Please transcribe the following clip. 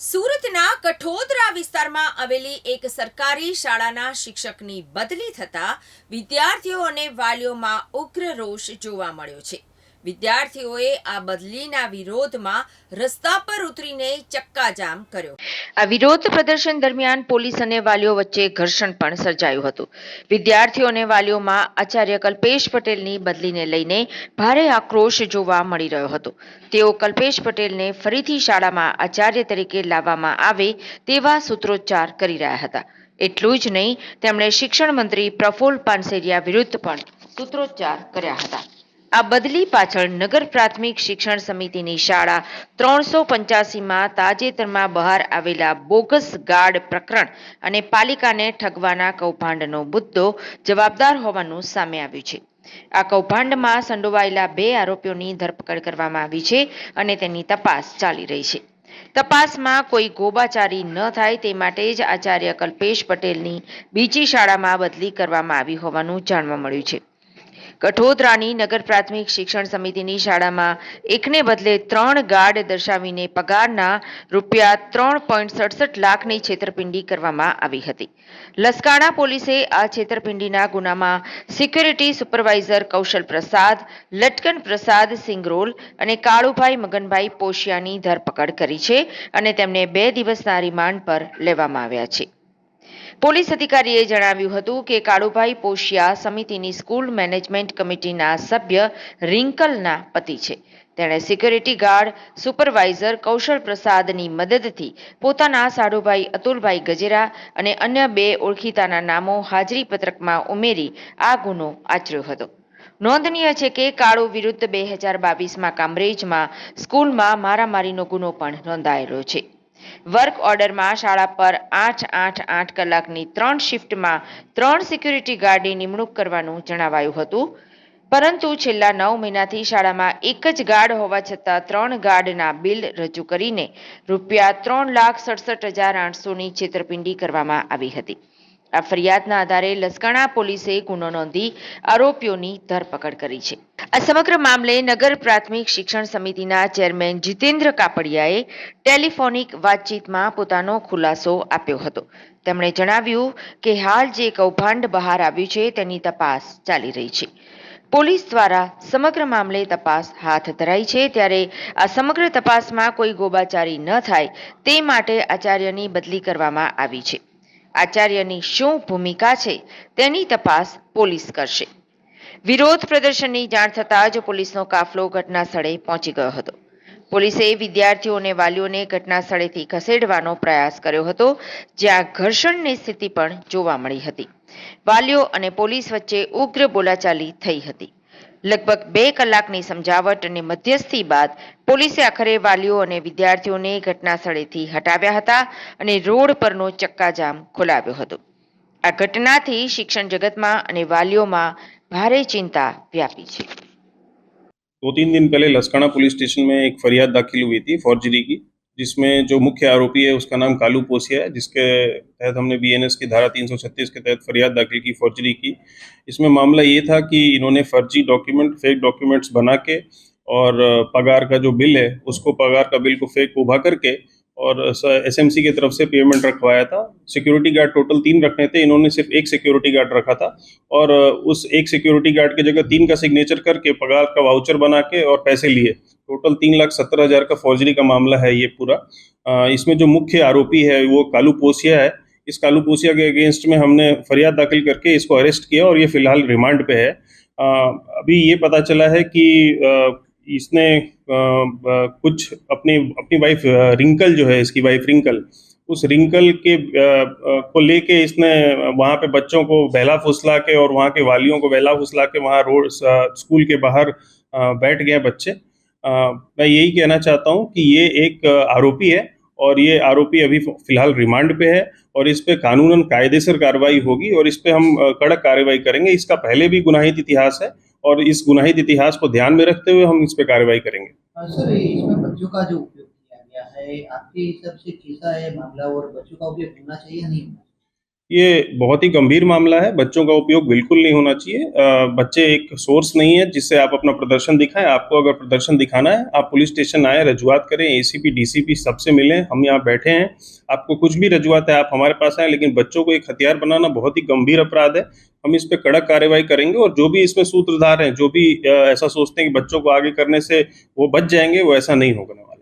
સુરતના કઠોદરા વિસ્તારમાં આવેલી એક સરકારી શાળાના શિક્ષકની બદલી થતા વિદ્યાર્થીઓ અને વાલીઓમાં ઉગ્ર રોષ જોવા મળ્યો છે. વિદ્યાર્થીઓએ આ બદલીના વિરોધમાં રસ્તા પર ઉતરીને ચક્કાજામ કર્યો. આ વિરોધ પ્રદર્શન દરમિયાન પોલીસ અને વાલીઓ વચ્ચે ઘર્ષણ પણ સર્જાયું હતું. વિદ્યાર્થીઓ અને વાલીઓમાં આચાર્ય કલ્પેશ પટેલની બદલીને લઈને ભારે આક્રોશ જોવા મળી રહ્યો હતો. તેઓ કલ્પેશ પટેલને ફરીથી શાળામાં આચાર્ય તરીકે લાવવામાં આવે તેવા સૂત્રોચ્ચાર કરી રહ્યા હતા. એટલું જ નહીં, તેમણે શિક્ષણ મંત્રી પ્રફુલ પાનસેરિયા વિરુદ્ધ પણ સૂત્રોચ્ચાર કર્યા હતા. આ બદલી પાછળ નગર પ્રાથમિક શિક્ષણ સમિતિની શાળા ત્રણસો પંચ્યાસીમાં તાજેતરમાં બહાર આવેલા બોગસ ગાર્ડ પ્રકરણ અને પાલિકાને ઠગવાના કૌભાંડનો મુદ્દો જવાબદાર હોવાનું સામે આવ્યું છે. આ કૌભાંડમાં સંડોવાયેલા બે આરોપીઓની ધરપકડ કરવામાં આવી છે અને તેની તપાસ ચાલી રહી છે. તપાસમાં કોઈ ગોબાચારી ન થાય તે માટે જ આચાર્ય કલ્પેશ પટેલની બીજી શાળામાં બદલી કરવામાં આવી હોવાનું જાણવા મળ્યું છે. કઠોદરાની નગર પ્રાથમિક શિક્ષણ સમિતિની શાળામાં એકને બદલે ત્રણ ગાર્ડ દર્શાવીને પગારના રૂપિયા ત્રણ પોઈન્ટ સડસઠ લાખની છેતરપિંડી કરવામાં આવી હતી. લસકાણા પોલીસે આ છેતરપિંડીના ગુનામાં સિક્યુરિટી સુપરવાઇઝર કૌશલ પ્રસાદ, લટકન પ્રસાદ સિંગરોલ અને કાળુભાઈ મગનભાઈ પોશિયાની ધરપકડ કરી છે અને તેમને બે દિવસના રિમાન્ડ પર લેવામાં આવ્યા છે. પોલીસ અધિકારીએ જણાવ્યું હતું કે કાળુભાઈ પોશિયા સમિતિની સ્કૂલ મેનેજમેન્ટ કમિટીના સભ્ય રિંકલના પતિ છે. તેણે સિક્યુરિટી ગાર્ડ, સુપરવાઇઝર કૌશલ પ્રસાદની મદદથી પોતાના સાડુભાઈ અતુલભાઈ ગજેરા અને અન્ય બે ઓળખીતાના નામો હાજરી પત્રકમાં ઉમેરી આ ગુનો આચર્યો હતો. નોંધનીય છે કે કાળુ વિરુદ્ધ બે હજાર બાવીસમાં કામરેજમાં સ્કૂલમાં મારામારીનો ગુનો પણ નોંધાયેલો છે. વર્ક ઓર્ડરમાં શાળા પર આઠ આઠ આઠ કલાકની ત્રણ શિફ્ટમાં ત્રણ સિક્યુરિટી ગાર્ડની નિમણૂક કરવાનું જણાવાયું હતું. પરંતુ છેલ્લા નવ મહિનાથી શાળામાં એક જ ગાર્ડ હોવા છતાં ત્રણ ગાર્ડના બિલ રજૂ કરીને રૂપિયા ત્રણ લાખ સડસઠ હજાર આઠસોની છેતરપિંડી કરવામાં આવી હતી. આ ફરિયાદના આધારે લસકાણા પોલીસે ગુનો નોંધી આરોપીઓની ધરપકડ કરી છે. આ સમગ્ર મામલે નગર પ્રાથમિક શિક્ષણ સમિતિના ચેરમેન જીતેન્દ્ર કાપડિયાએ ટેલિફોનિક વાતચીતમાં પોતાનો ખુલાસો આપ્યો હતો. તેમણે જણાવ્યું કે હાલ જે કૌભાંડ બહાર આવ્યું છે તેની તપાસ ચાલી રહી છે. પોલીસ દ્વારા સમગ્ર મામલે તપાસ હાથ ધરાઈ છે ત્યારે આ સમગ્ર તપાસમાં કોઈ ગોબાચારી ન થાય તે માટે આચાર્યની બદલી કરવામાં આવી છે. આચાર્યની શું ભૂમિકા છે તેની તપાસ પોલીસ કરશે. વિરોધ પ્રદર્શનની જાણ થતાં જ પોલીસનો કાફલો ઘટના સ્થળે પહોંચી ગયો હતો. પોલીસે વિદ્યાર્થીઓ અને વાલીઓને ઘટના સ્થળેથી ખસેડવાનો પ્રયાસ કર્યો હતો, જ્યાં ઘર્ષણની સ્થિતિ પણ જોવા મળી હતી. વાલીઓ અને પોલીસ વચ્ચે ઉગ્ર બોલાચાલી થઈ હતી. લગભગ બે કલાકની સમજાવટ અને મધ્યસ્થી બાદ પોલીસે આખરે વાલીઓ અને વિદ્યાર્થીઓને ઘટના સ્થળેથી હટાવ્યા હતા અને રોડ પરનો ચક્કાજામ ખોલાવ્યો હતો આ ઘટનાથી શિક્ષણ જગતમાં અને વાલીઓમાં ભારે ચિંતા વ્યાપી છે दो तीन दिन पहले लसकाना पुलिस स्टेशन में एक फरियाद दाखिल हुई थी फॉर्जरी की जिसमें जो मुख्य आरोपी है, उसका नाम कालू पोसिया है, जिसके तहत हमने बीएनएस की धारा 336 के तहत फरियाद दाखिल की फॉर्जरी की। इसमें मामला ये था कि इन्होंने फर्जी डॉक्यूमेंट फेक डॉक्यूमेंट्स बना के और पगार का जो बिल है, उसको पगार का बिल को फेक उभा करके और एसएमसी की तरफ़ से पेमेंट रखवाया था। सिक्योरिटी गार्ड टोटल तीन रखने थे, इन्होंने सिर्फ़ एक सिक्योरिटी गार्ड रखा था और उस एक सिक्योरिटी गार्ड की जगह तीन का सिग्नेचर करके पगार का वाउचर बना के और पैसे लिए। टोटल तीन लाख सत्तर हज़ार का फौजरी का मामला है ये पूरा। इसमें जो मुख्य आरोपी है वो कालू पोसिया है। इस कालू पोसिया के अगेंस्ट में हमने फरियाद दाखिल करके इसको अरेस्ट किया और ये फ़िलहाल रिमांड पे है। अभी ये पता चला है कि इसने कुछ अपनी अपनी वाइफ रिंकल जो है, इसकी वाइफ रिंकल उस रिंकल के को लेके इसने वहाँ पे बच्चों को बहला फुसला के और वहाँ के वालियों को बहला फुसला के वहाँ रोड स्कूल के बाहर बैठ गए बच्चे। मैं यही कहना चाहता हूँ कि ये एक आरोपी है और ये आरोपी अभी फ़िलहाल रिमांड पे है और इस पे कानूनन कायदेसर कार्रवाई होगी और इस पे हम कड़क कार्रवाई करेंगे इसका पहले भी गुनाहित इतिहास है और इस गुनाहित इतिहास को ध्यान में रखते हुए हम इस पे कार्रवाई करेंगे हाँ, इसमें बच्चों का जो उपयोग किया गया है आपके हिसाब से कैसा है मामला और बच्चों का उपयोग होना चाहिए नहीं? ये बहुत ही गंभीर मामला है। बच्चों का उपयोग बिल्कुल नहीं होना चाहिए। बच्चे एक सोर्स नहीं है जिससे आप अपना प्रदर्शन दिखाएँ। आपको अगर प्रदर्शन दिखाना है, आप पुलिस स्टेशन आए, रजुआत करें एसीपी डीसीपी सबसे मिलें, हम यहाँ बैठे हैं। आपको कुछ भी रजुआत है, आप हमारे पास आए, लेकिन बच्चों को एक हथियार बनाना बहुत ही गंभीर अपराध है। हम इस पर कड़क कार्रवाई करेंगे और जो भी इसमें सूत्रधार हैं, जो भी ऐसा सोचते हैं कि बच्चों को आगे करने से वो बच जाएँगे, वो ऐसा नहीं होगा वाला।